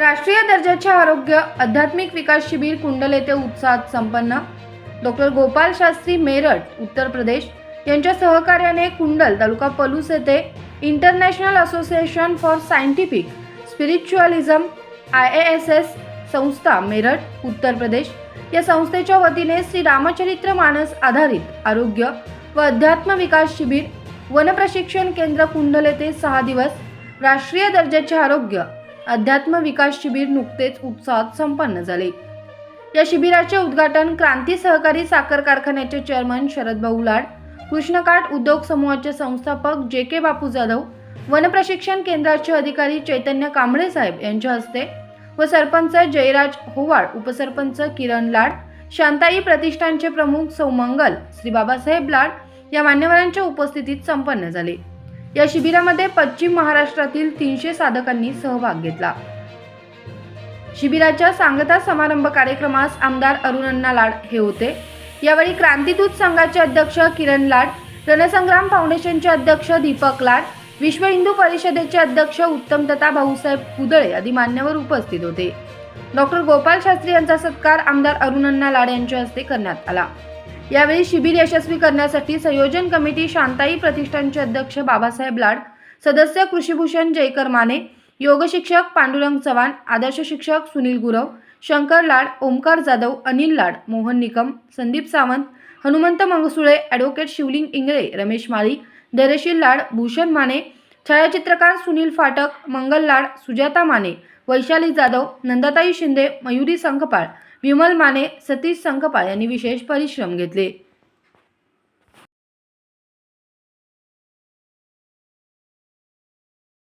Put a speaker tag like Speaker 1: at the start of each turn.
Speaker 1: राष्ट्रीय दर्जाचे आरोग्य आध्यात्मिक विकास शिबिर कुंडल येथे उत्साहात संपन्न. डॉक्टर गोपाल शास्त्री मेरठ उत्तर प्रदेश. यांच्या सहकार्याने कुंडल तालुका पलूस येथे international association for scientific spiritualism I A S S संस्था मेरठ उत्तर प्रदेश. या संस्थेच्या वतीने श्री रामचरित्र मानस आधारित आरोग्य व अध्यात्म विकास शिबिर वनप्रशिक्षण केंद्र कुंडल येथे सहा दिवस राष्ट्रीय दर्जाचे आरोग्य अध्यात्म विकास शिबिर नुकतेच उत्साहात संपन्न झाले. या शिबिराचे उद्घाटन क्रांती सहकारी साखर कारखान्याचे चेअरमन शरद भाऊ लाड कृष्णकाठ उद्योग समूहाचे संस्थापक जे के बापू जाधव वनप्रशिक्षण केंद्राचे अधिकारी चैतन्य कांबळे साहेब यांच्या हस्ते व सरपंच जयराज होवाड उपसरपंच किरण लाड शांताई प्रतिष्ठानचे प्रमुख सौमंगल श्री बाबासाहेब लाड या मान्यवरांच्या उपस्थितीत संपन्न झाले. या शिबिरामध्ये पश्चिम महाराष्ट्रातील तीनशे साधकांनी सहभाग घेतला. शिबिराच्या सांगता समारंभ कार्यक्रमास आमदार अरुणण्णा लाड हे होते. यावेळी क्रांतीदूत संघाचे अध्यक्ष किरण लाड रणसंग्राम फाउंडेशनचे अध्यक्ष दीपक लाड विश्व हिंदू परिषदेचे अध्यक्ष उत्तम दत्ता भाऊसाहेब कुदळे आदी मान्यवर उपस्थित होते. डॉक्टर गोपाल शास्त्री यांचा सत्कार आमदार अरुणण्णा लाड यांच्या हस्ते करण्यात आला. यावेळी शिबिर यशस्वी करण्यासाठी संयोजन कमिटी शांताई प्रतिष्ठानचे अध्यक्ष बाबासाहेब लाड सदस्य कृषीभूषण जयकर माने योग शिक्षक पांडुरंग चव्हाण आदर्श शिक्षक सुनील गुरव शंकर लाड ओमकार जाधव अनिल लाड मोहन निकम संदीप सावंत हनुमंत मंगसुळे ॲडव्होकेट शिवलिंग इंगळे रमेश माळी धैर्यशील लाड भूषण माने छायाचित्रकार सुनील फाटक मंगल लाड सुजाता माने वैशाली जाधव नंदाताई शिंदे मयुरी संखपाळ विमल माने सतीश संकपाळ यांनी विशेष परिश्रम घेतले.